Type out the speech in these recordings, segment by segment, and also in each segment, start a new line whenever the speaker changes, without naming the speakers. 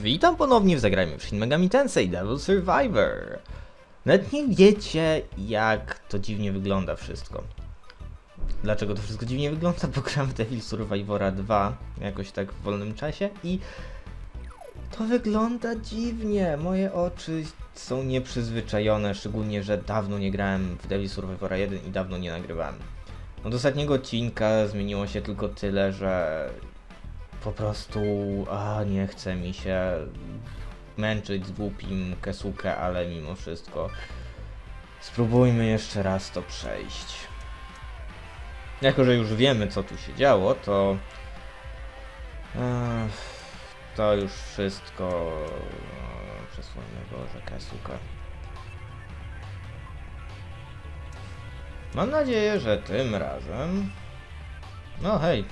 Witam ponownie w Zagrajmy w Shin Megami Tensei Devil Survivor. Nawet nie wiecie, jak to dziwnie wygląda wszystko. Dlaczego to wszystko dziwnie wygląda? Bo gram Devil Survivora 2 jakoś tak w wolnym czasie i to wygląda dziwnie. Moje oczy są nieprzyzwyczajone, szczególnie, że dawno nie grałem w Devil Survivora 1 i dawno nie nagrywałem. Od ostatniego odcinka zmieniło się tylko tyle, że po prostu a nie chce mi się męczyć z głupim Kesuke, ale mimo wszystko spróbujmy jeszcze raz to przejść. Jako, że już wiemy co tu się działo, to Ech, to już wszystko e, przesłonę Boże Kesuke. Mam nadzieję, że tym razem no hej,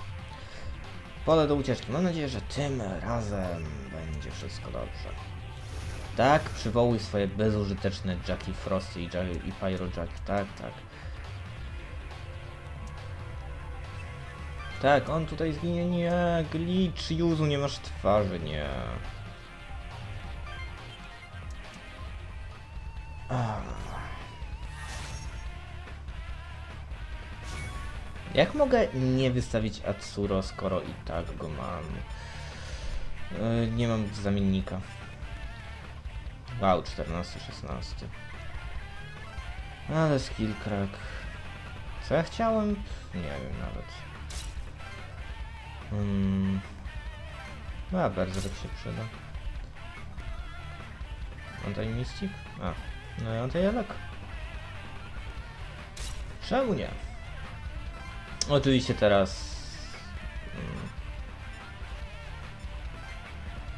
Pole do ucieczki. Mam nadzieję, że tym razem będzie wszystko dobrze. Tak, przywołuj swoje bezużyteczne Jackie Frosty i, Jack, i Pyro Jackie. Tak, tak. Tak, on tutaj zginie. Nie, glitch, Juzu, nie masz twarzy, nie. Ah. Jak mogę nie wystawić Atsuro, skoro i tak go mam? Yy, nie mam zamiennika. Wow, 14, 16. Ale skill crack. Co ja chciałem? Nie wiem nawet. Hmm. No, a Berserk się przyda. Anti-Mystic? A, no i anti-Elek. Czemu nie? Oczywiście teraz... mm,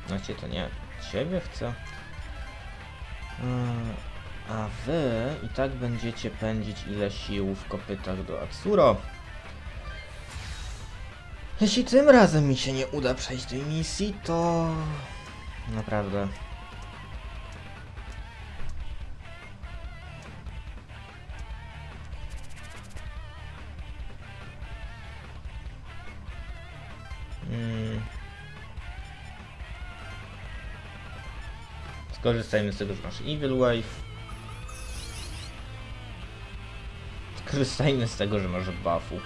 Znaczy to nie ciebie chcę. Mm, A wy i tak będziecie pędzić ile sił w kopytach do Atsuro. Jeśli tym razem mi się nie uda przejść tej misji, to... Naprawdę... Skorzystajmy z tego, że masz Evil Wave. Skorzystajmy z tego, że masz buffu.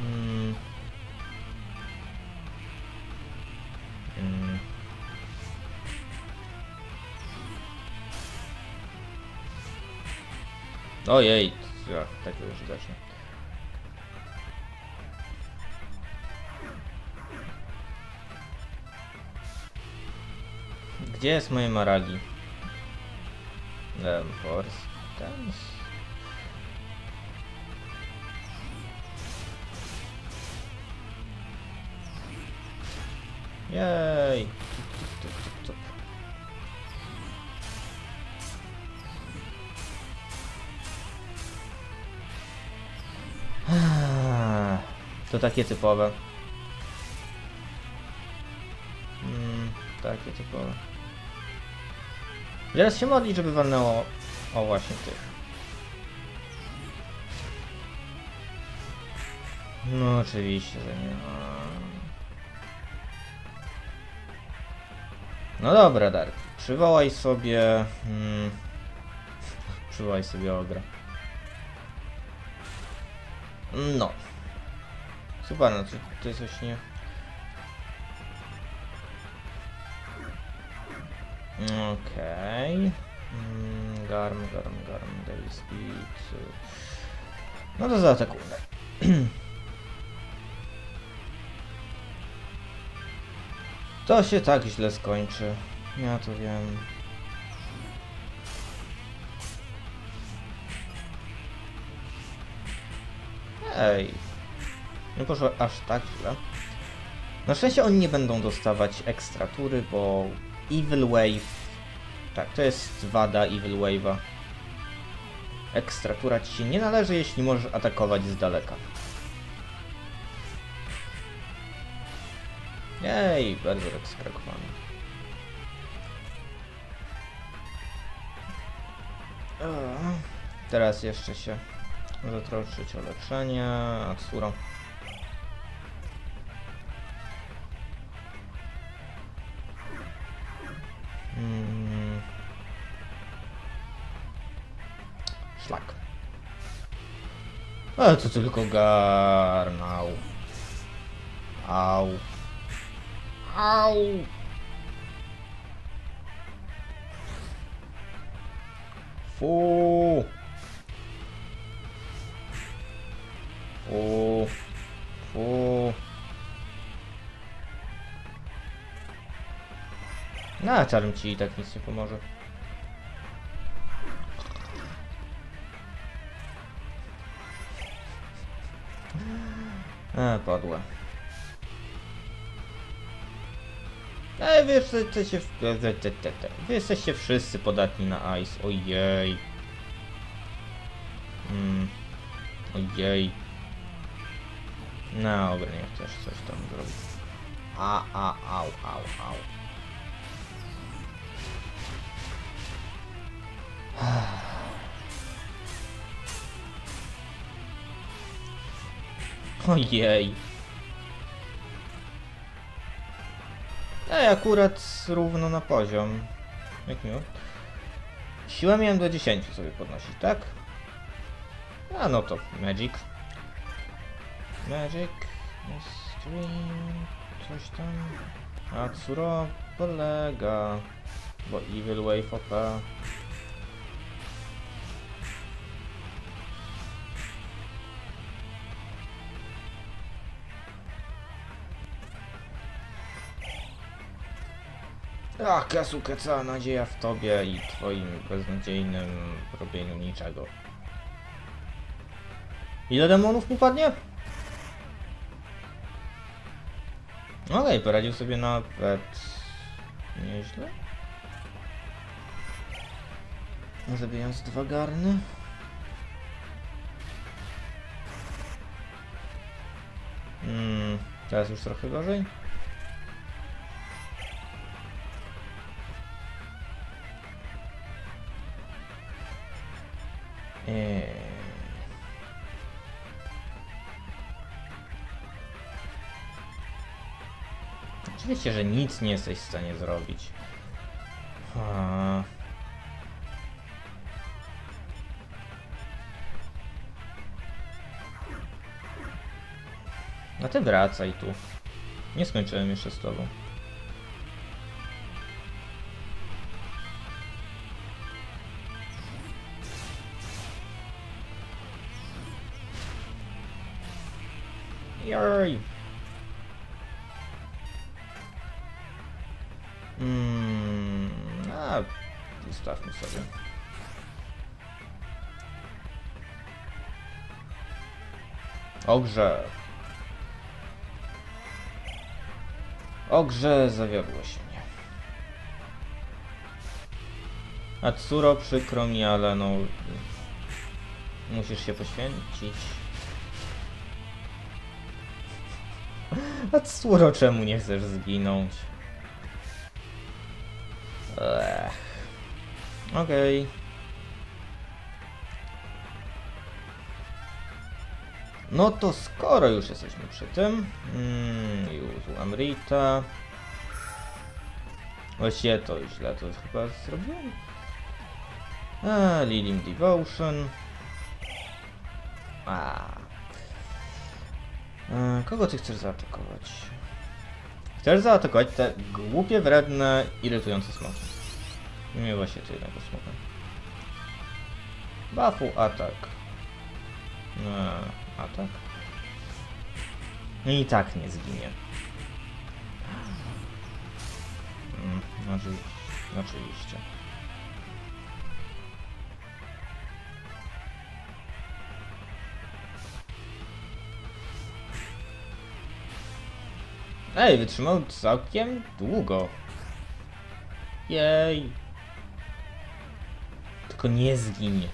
Mm. Mm. Ojej, tak już zacznę. Gdzie jest moje maragi? Um, force. Ten. Jej! To takie typowe. Mm, takie typowe. Teraz się modlić, żeby walnęło o właśnie tych. No oczywiście, że nie. No dobra, Dark. Przywołaj sobie... Hmm, przywołaj sobie ogra. No. Super, no to, to jest coś Okej. Mm, Garm, garm, garm, Devil Speed. No to zaatakujmy. To się tak źle skończy. Ja to wiem. Ej. Nie poszło aż tak źle. Na szczęście oni nie będą dostawać ekstra tury, bo Evil Wave... Tak, to jest wada Evil Wave'a. Ekstra tura ci się nie należy, jeśli możesz atakować z daleka. Jej, bardzo tak skrakowany. Teraz jeszcze się zatroszczyć o leczenie, Atsuro. Ale to tylko garnał. Au. Au. Fu. Fu. Fu. Na czarm ci i tak nic nie pomoże. E, padła. Ej, wy jesteście, w... wy jesteście wszyscy podatni na ice. Ojej. Mm. Ojej. No, dobra, niech też coś tam zrobi. A, a, au, au, au. Ojej. Ej, akurat równo na poziom. Jak miło. Siłę miałem do 10 sobie podnosić, tak? A no to Magic. Magic. Stream. Coś tam. Atsuro polega. Bo Evil Wave OP. Ach, Kasuke, cała nadzieja w tobie i twoim beznadziejnym robieniu niczego. Ile demonów mu padnie? Okej, poradził sobie nawet nieźle. Zabijając dwa garny. Hmm, teraz już trochę gorzej. Eee. Oczywiście, że nic nie jesteś w stanie zrobić. A... No ty wracaj tu. Nie skończyłem jeszcze z tobą. Joj. Mm, a, zostawmy sobie. Ogrze. Ogrze, zawiodłeś mnie. Atsuro, przykro mi, ale no... Musisz się poświęcić. Atsuro, czemu nie chcesz zginąć? Ech. Okej. No to skoro już jesteśmy przy tym, mm, już Amrita. Właściwie to źle to chyba zrobiłem. A, Lilim Devotion. A. E, Kogo ty chcesz zaatakować? Chcesz zaatakować te głupie, wredne, irytujące smoki. Nie właśnie ty jednego smoka. Buffu atak. E, atak. I tak nie zginie. Mm, oczywiście. oczywiście. Ej, wytrzymał całkiem długo. Jej. Tylko nie zginie.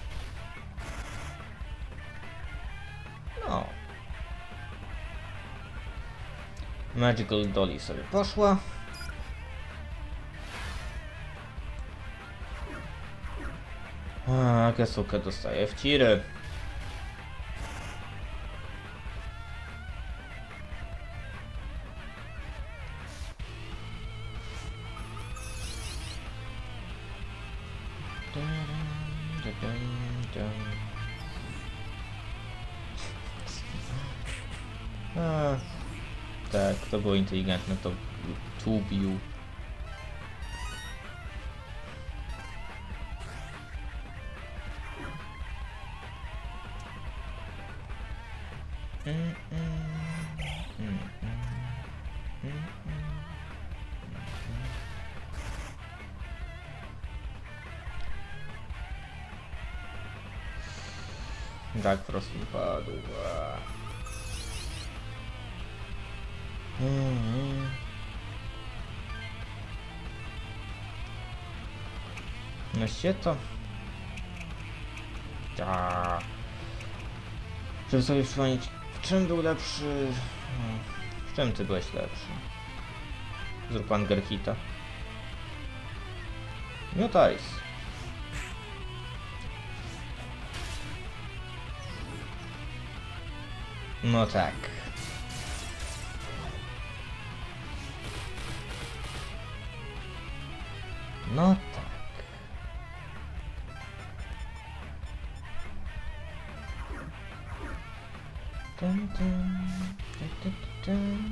No. Magical Dolly sobie poszła. A, Kesuke dostaje w ciry. Dum. Ah, a, tak, to było inteligentne, to tu Tak, Frost wypadł. a. Mhm. No się to. Ta. Żeby sobie przypomnieć, w czym był lepszy. Hmm, W czym ty byłeś lepszy? Zrób Angerhita. Miotajs. Tak. No tak. Dun, dun, dun, dun, dun, dun,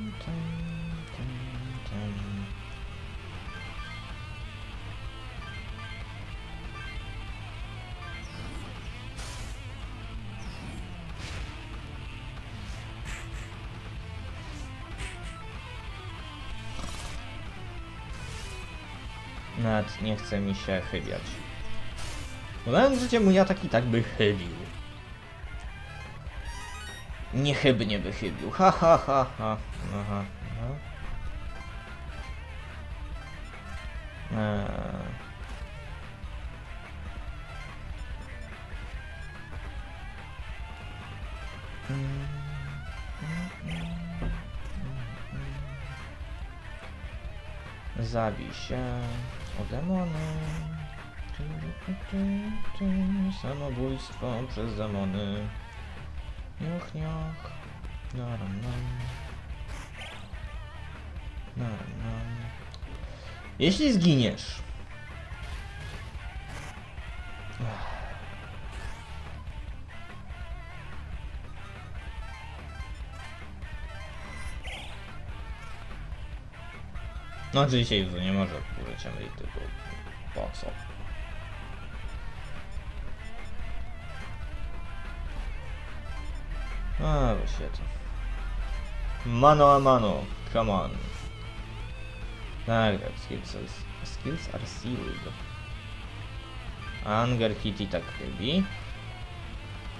Nawet nie chce mi się chybiać. Podałem życie mój atak i tak by chybił. Niechybnie by chybił. Ha ha ha ha. Aha. aha. Eee. Zabij się demony. Samobójstwo przez demony. Nioch, nioch. Naram, nam. Naram, nam. Jeśli zginiesz. No oczywiście Juzu nie może użyć emeryty, bo po co? A, właśnie to. Mano a mano, come on. Tak, tak, skills, skills are sealed. Anger Kitty tak chybi.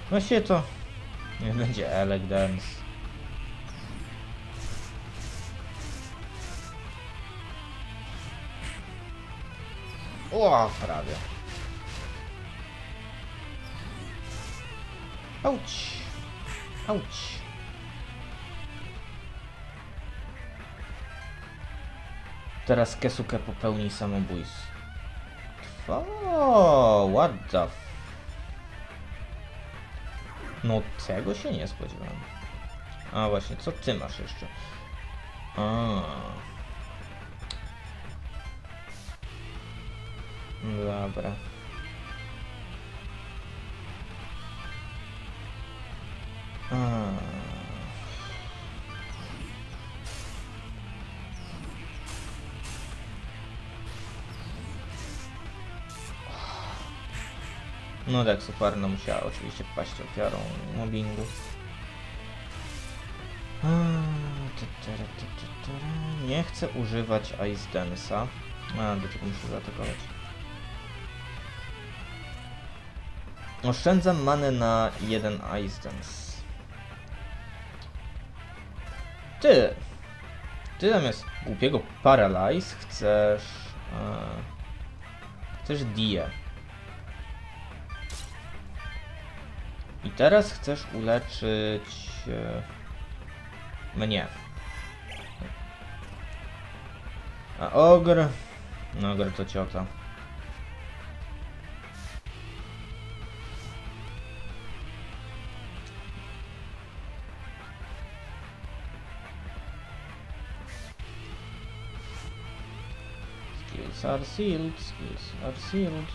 Właściwie to niech będzie Elec O, prawie. Auć. Auć. Teraz Kesuke popełni samobójstwo. O, what the f... No tego się nie spodziewałem. A właśnie, co ty masz jeszcze? A. Dobra. A. No tak, Suparna musiała oczywiście paść ofiarą mobbingu. Nie chcę używać Ice Dance'a. A, do czego muszę zaatakować? Oszczędzam manę na jeden Ice Dance. Ty! Ty zamiast głupiego Paralyze chcesz... E, chcesz Die. I teraz chcesz uleczyć... E, mnie. A ogr... No ogr to ciota. our shields. Yes, our.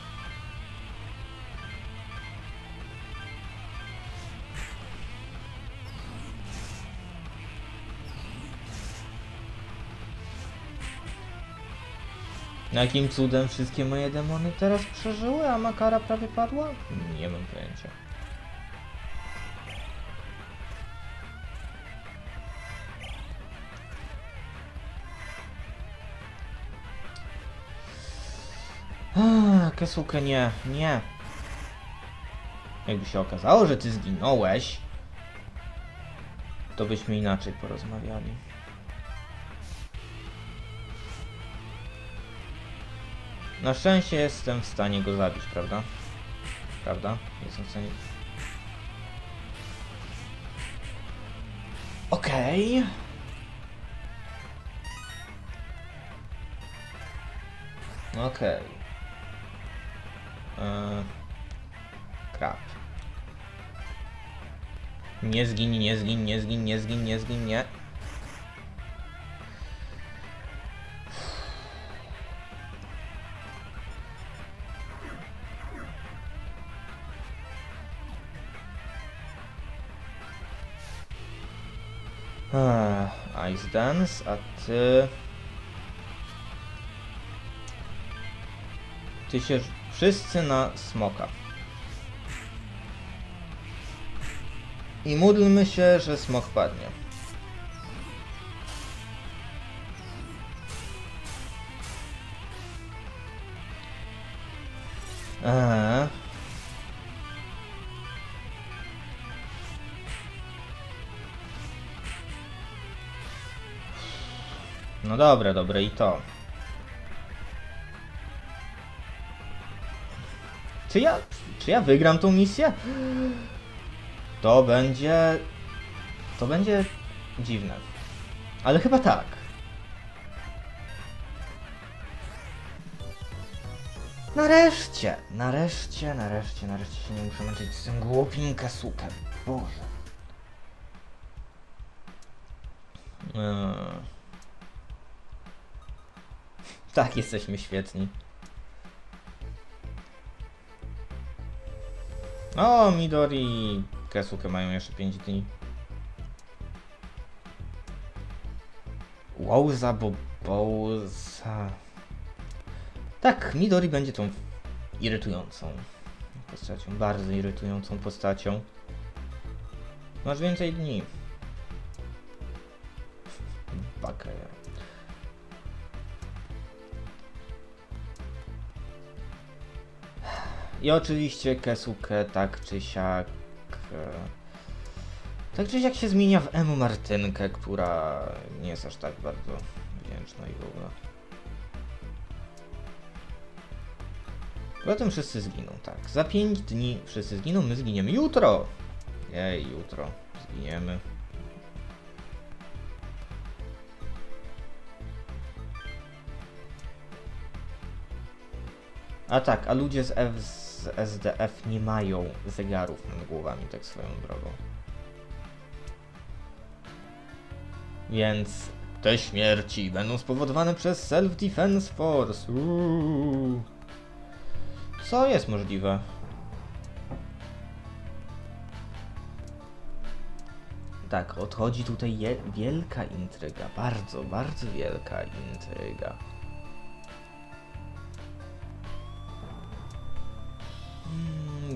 Jakim cudem wszystkie moje demony teraz przeżyły, a Makara prawie padła? Nie mam pojęcia. Kesuke, nie, nie. Jakby się okazało, że ty zginąłeś, to byśmy inaczej porozmawiali. Na szczęście jestem w stanie go zabić, prawda? Prawda? Jestem w stanie... Okej. Okej. Eee, Krap. Nie zgin, nie zgin, nie zgin, nie zgin, nie zgin, nie. Ice Dance, a ty... Ty się... Wszyscy na smoka. I módlmy się, że smok padnie. Eee. No dobra, dobre i to. Czy ja, czy ja wygram tą misję? To będzie... To będzie dziwne. Ale chyba tak. Nareszcie, nareszcie, nareszcie, nareszcie się nie muszę męczyć z tym głupim kasukiem. Boże. Eee. Tak, jesteśmy świetni. O, Midori i Kesuke mają jeszcze 5 dni. Łouza, bo Bouza... Tak, Midori będzie tą irytującą postacią, bardzo irytującą postacią. Masz więcej dni. Bakaja. I oczywiście Kesuke tak czy siak... e, Tak czy siak się zmienia w Emu Martynkę, która nie jest aż tak bardzo wdzięczna i w ogóle. Potem wszyscy zginą, tak. Za 5 dni wszyscy zginą, my zginiemy jutro! Jej, jutro zginiemy. A tak, a ludzie z, F, z SDF nie mają zegarów nad głowami, tak swoją drogą. Więc te śmierci będą spowodowane przez Self-Defense Force. Uuu. Co jest możliwe? Tak, odchodzi tutaj wielka intryga, bardzo, bardzo wielka intryga.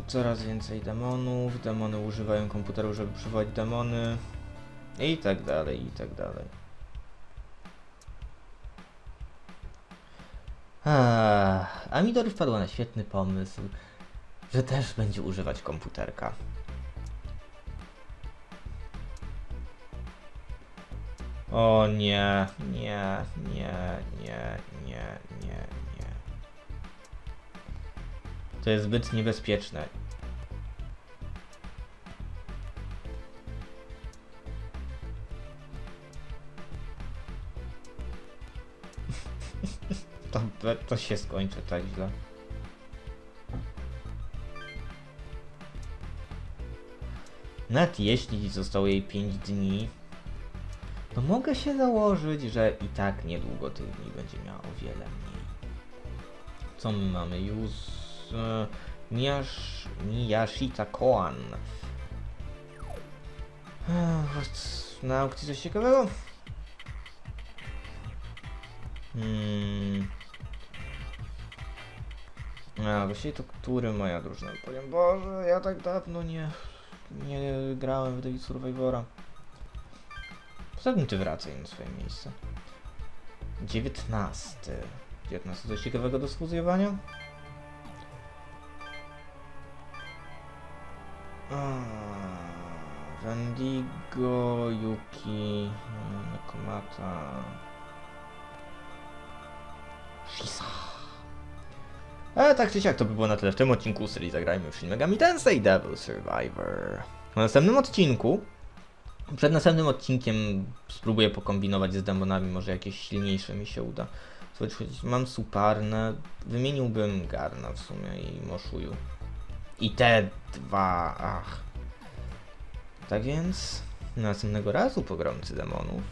Coraz więcej demonów, demony używają komputerów, żeby przywołać demony i tak dalej, i tak dalej. A, a Midori wpadła na świetny pomysł, że też będzie używać komputerka. O nie, nie, nie, nie, nie. To jest zbyt niebezpieczne. To, to, się skończy tak źle. Nawet jeśli zostało jej 5 dni, to mogę się założyć, że i tak niedługo tych dni będzie miała o wiele mniej. Co my mamy? Już Miyash, Miyashita Koan. Na aukcji coś ciekawego? Hmm. A, właściwie to który moja drużyna? Powiem, Boże, ja tak dawno nie, nie grałem w David Survivora. Poza tym ty wracaj na swoje miejsce. 19. 19 coś ciekawego do sfuzjowania? Wendigo, Yuki, Nakomata, Shisa. Ale tak czy siak to by było na tyle w tym odcinku serii Zagrajmy w Shin Megami Tensei Devil Survivor. W następnym odcinku, przed następnym odcinkiem spróbuję pokombinować z demonami, może jakieś silniejsze mi się uda. Słuchajcie, mam suparne, wymieniłbym Garna w sumie i Moshuju. I te dwa, ach. Tak więc, następnego razu pogromcy demonów.